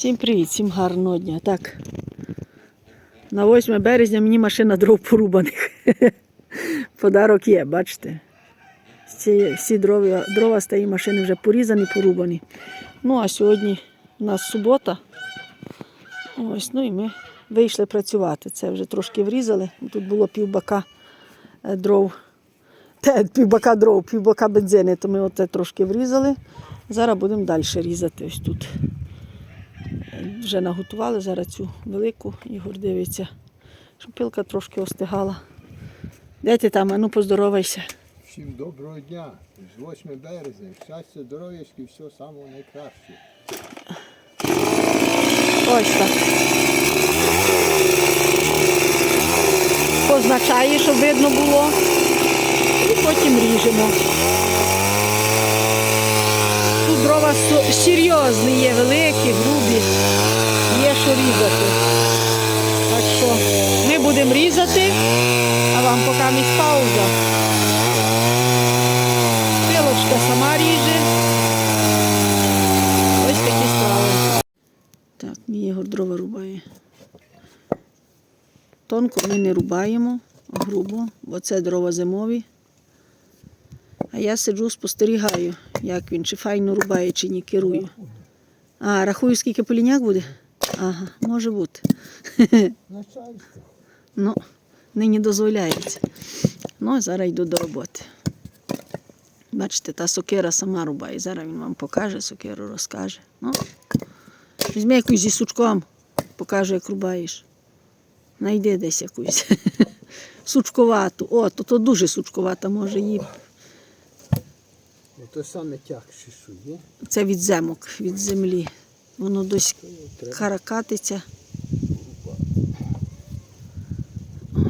Всім привіт, всім гарного дня. Так. На 8 березня мені машина дров порубаних. Подарок є, бачите. Всі, всі дрова, дрова з машини вже порізані, порубані. Ну, а сьогодні у нас субота. Ось, ну і ми вийшли працювати. Це вже трошки врізали. Тут було півбака е, дров. Те, півбака дров, півбака бензини, то ми оце трошки врізали. Зараз будемо далі різати ось тут. Вже наготували зараз цю велику, Ігор дивиться, щоб пилка трошки остигала. Де ти там? Ну поздоровайся. Всім доброго дня. З 8 березня. Щастя, здоров'ячки, все самого найкраще. Ось так. Позначає, щоб видно було. І потім ріжемо. Со- серйозні є, великі, грубі. Є що різати. Так що ми будемо різати, а вам поки місь пауза. Пилочка сама ріже. Ось такі справи. Так, мій Ігор дрова рубає. Тонко ми не рубаємо, грубо, бо це дрова зимові. А я сиджу, спостерігаю, як він, чи файно рубає, чи ні керую. А, рахую, скільки поліняк буде? Ага, може бути. Ну, нині дозволяється. Ну, а зараз йду до роботи. Бачите, та сокира сама рубає. Зараз він вам покаже, сокиру розкаже. Ну, візьми якусь зі сучком, покаже, як рубаєш. Найди десь якусь. Сучковату. О, то, то дуже сучковата, може її. Ото саме тягше, що є. Це від земок, від землі. Воно десь каракатиться.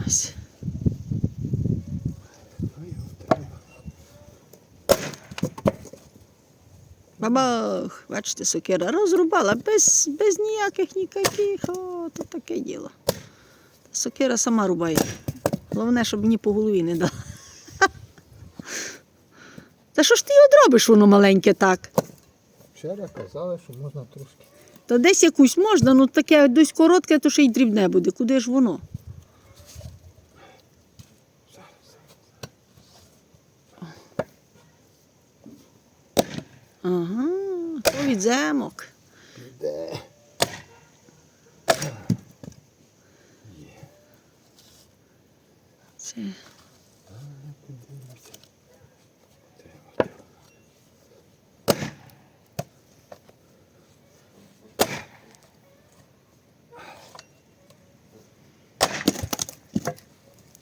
Ось. Бабах, бачите, сокира розрубала без, без ніяких нікаких. О, то таке діло. Сокира сама рубає. Головне, щоб мені по голові не дала. Його робиш, воно маленьке так? Вчора казали, що можна трошки. Та десь якусь можна, ну таке десь коротке, то ще й дрібне буде. Куди ж воно? Ага, то від земок. Де? Це.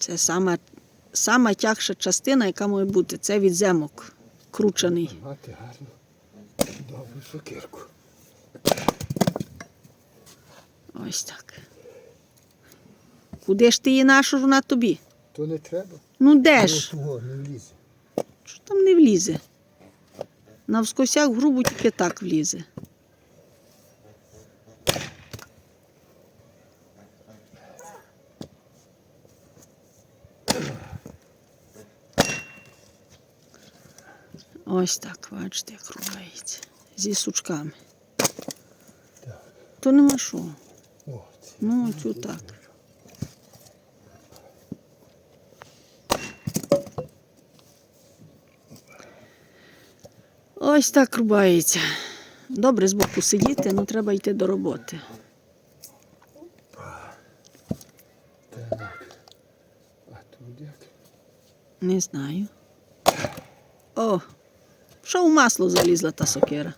Це сама, сама тягша частина, яка може бути. Це від земок кручений. Мати гарну. Добру сокирку. Ось так. Куди ж ти її нашу вона тобі? То не треба. Ну де ж? того не влізе. Що там не влізе? Навскосяк в грубу тільки так влізе. Ось так, бачите, як рубається. Зі сучками. Так. То нема що. От. Ну, оцю так. Ось так рубається. Добре збоку сидіти, але треба йти до роботи. Так. А тут як? Не знаю. О, що в масло залізла та сокира.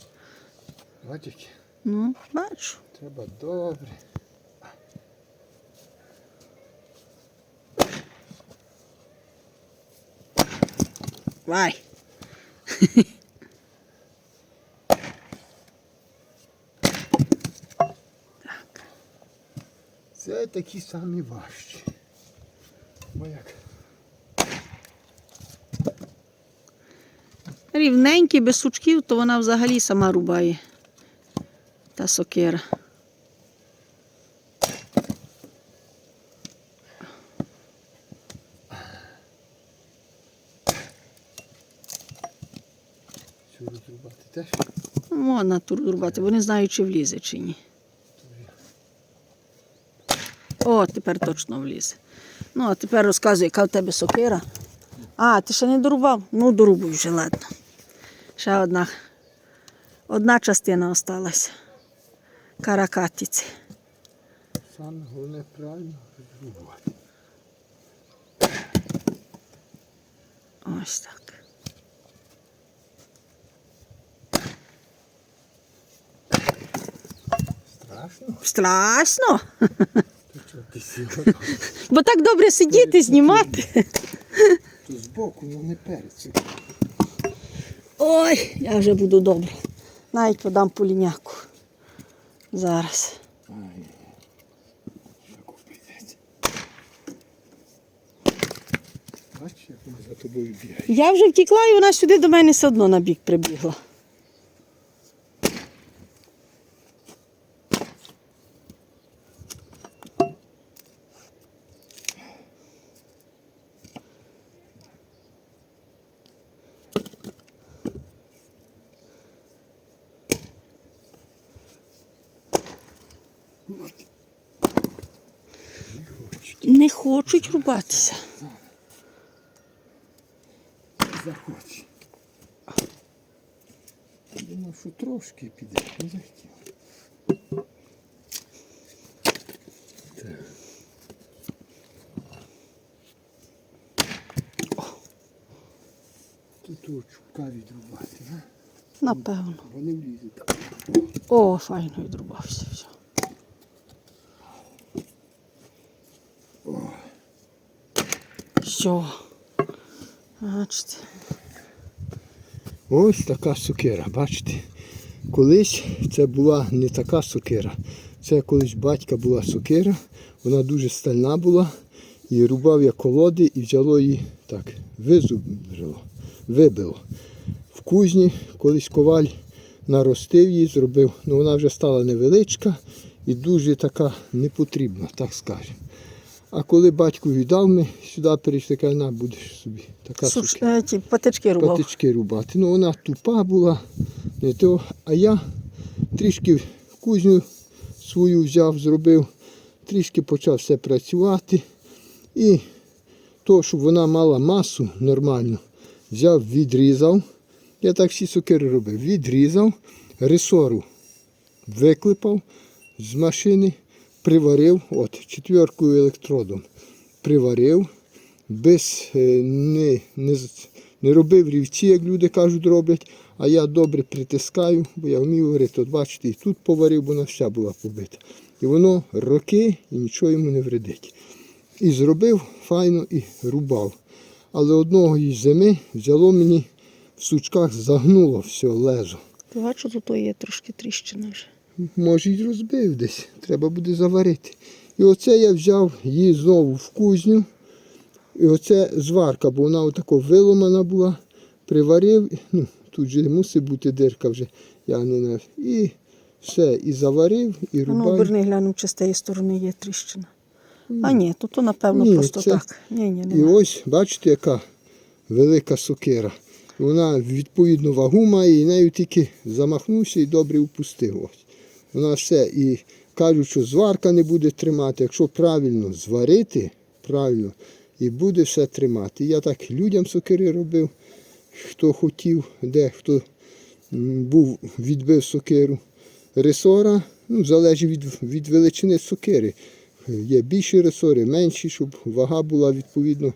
Бачите? Ну, бачу. Треба добре. Вай. Це такі самі важчі. Бо як? Рівненький, без сучків, то вона взагалі сама рубає. Та сокира. Розрубати теж. Можна тут рубати, бо не знаю, чи влізе, чи ні. О, тепер точно влізе. Ну, а тепер розказуй, яка в тебе сокира. А, ти ще не дорубав? Ну, дорубуй вже, ладно. Ще одна, одна частина осталась. Каракатиці. Саме головне правильно. Ось так. Страшно? Страшно. То чого ти сіла? Бо так добре сидіти, знімати. То збоку, ну не перець. Ой, я вже буду добре. Навіть подам поліняку. Зараз. Бачиш, як вони за тобою бігають. Я вже втікла і вона сюди до мене все одно на бік прибігла. Не хочуть рубатися. Захоче. Думав, що трошки піде, не захотів. Тут чубка відрубати, а? Напевно. Вони влізуть. О, файно відрубався. Все. Що? Бачите. Ось така сокира, бачите. Колись це була не така сокира. Це колись батька була сокира, вона дуже стальна була. І рубав я колоди і взяло її так, визубрило, вибило. В кузні колись коваль наростив її, зробив. Ну вона вже стала невеличка і дуже така непотрібна, так скажемо. А коли батько віддав ми сюди перейшли, каже, на будеш собі. Така Суш... сокира е, ті патички рубав. патички рубати. Ну вона тупа була, не то. А я трішки кузню свою взяв, зробив, трішки почав все працювати. І то, щоб вона мала масу нормальну, взяв, відрізав. Я так всі сокири робив. Відрізав, ресору виклипав з машини, приварив, от, четверкою електродом приварив, без е, не, не, не робив рівці, як люди кажуть, роблять, а я добре притискаю, бо я вмію варити. От бачите, і тут поварив, бо вона вся була побита. І воно роки і нічого йому не вредить. І зробив файно і рубав. Але одного із зими взяло мені в сучках, загнуло все лезо. Бачу, тут є трошки тріщина вже. Може й розбив десь, треба буде заварити. І оце я взяв її знову в кузню. І оце зварка, бо вона отако виломана була, приварив, ну, тут же мусить бути дирка вже, я не знаю. І все, і заварив, і Ну, рубаю. оберни глянув, чи з тієї сторони є тріщина. А ні, тут то, напевно, Ні, просто це- так. Ні, ні, І ось, бачите, яка велика сокира. Вона відповідну вагу має, і нею тільки замахнувся і добре впустив. Вона все. І кажуть, що зварка не буде тримати. Якщо правильно зварити, правильно, і буде все тримати. Я так людям сокири робив, хто хотів, де хто був, відбив сокиру. Ресора, ну, залежить від, від величини сокири. Є більші ресори, менші, щоб вага була відповідно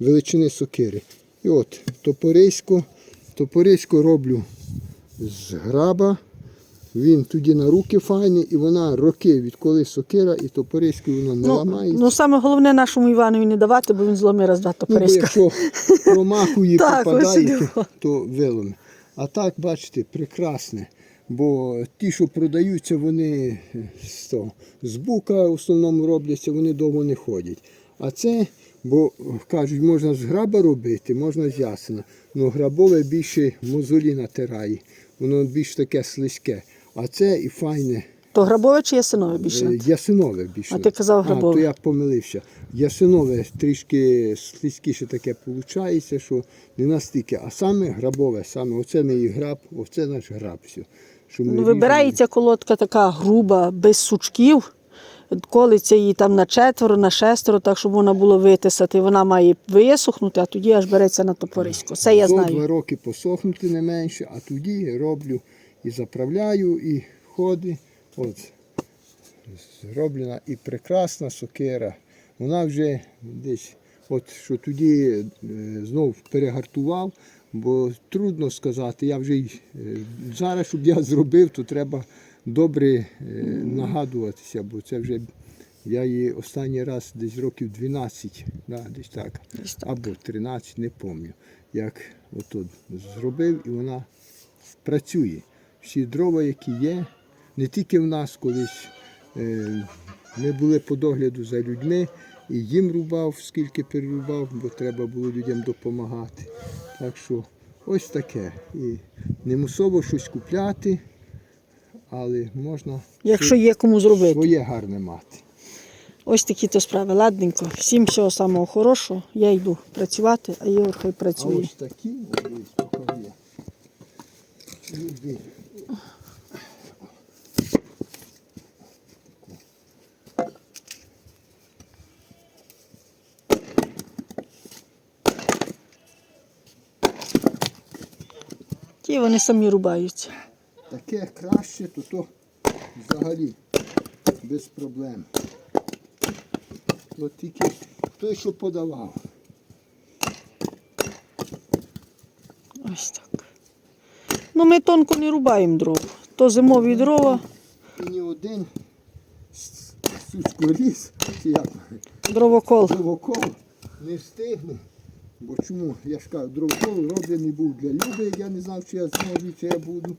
величини сокири. І от топорисько, топорисько роблю з граба. Він тоді на руки файний, і вона роки, відколи сокира і топорисько воно не Ну, ламається. ну, саме головне нашому Іванові не давати, бо він зломить раз два Ну, якщо промахує, попадає, то, то виломе. А так, бачите, прекрасне. Бо ті, що продаються, вони з, того, з бука в основному робляться, вони довго не ходять. А це, бо кажуть, можна з граба робити, можна з ясена. Ну грабове більше мозолі натирає, воно більш таке слизьке. А це і файне. То грабове чи ясинове більше? Е, Ясинове більше. А ти казав А, грабове. то я помилився. Ясинове трішки слизькіше таке виходить, що не настільки, а саме грабове, саме оце мій граб, оце наш граб. Все. Що ми Ну, вибирається колодка така груба, без сучків, колиться її там на четверо, на шестеро, так щоб можна було витисати. Вона має висохнути, а тоді аж береться на топорисько. Це я знаю. два роки посохнути не менше, а тоді роблю і заправляю, і ходи. От зроблена і прекрасна сокира. Вона вже десь, от що тоді е, знов перегартував, бо трудно сказати. Я вже е, зараз, щоб я зробив, то треба добре е, нагадуватися, бо це вже я її останній раз десь років 12, да, десь так, Десь так. або 13, не пам'ятаю, як ото зробив, і вона працює. Всі дрова, які є, не тільки в нас колись. е, Ми були по догляду за людьми, і їм рубав, скільки перерубав, бо треба було людям допомагати. Так що ось таке. І не мусово щось купляти, але можна Якщо є кому зробити. своє гарне мати. Ось такі то справи. Ладненько. Всім всього самого хорошого. Я йду працювати, а Ігор хай А ось такі, ось покажу Ті вони самі рубаються. Таке краще, то то взагалі без проблем. От тільки той, що подавав. Ось так. Ну ми тонко не рубаємо дров. То зимові дрова, І ні один с- сучкоріз, чи як дровокол. дровокол не встигне. Бо чому? Я ж кажу, дровокол роблений був для людей, я не знав, чи я зможу, чи я буду.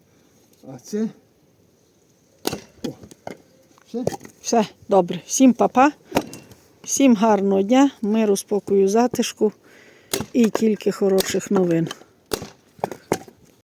А це. О, все. Все, добре. Всім папа. Всім гарного дня, миру, спокою, затишку і тільки хороших новин.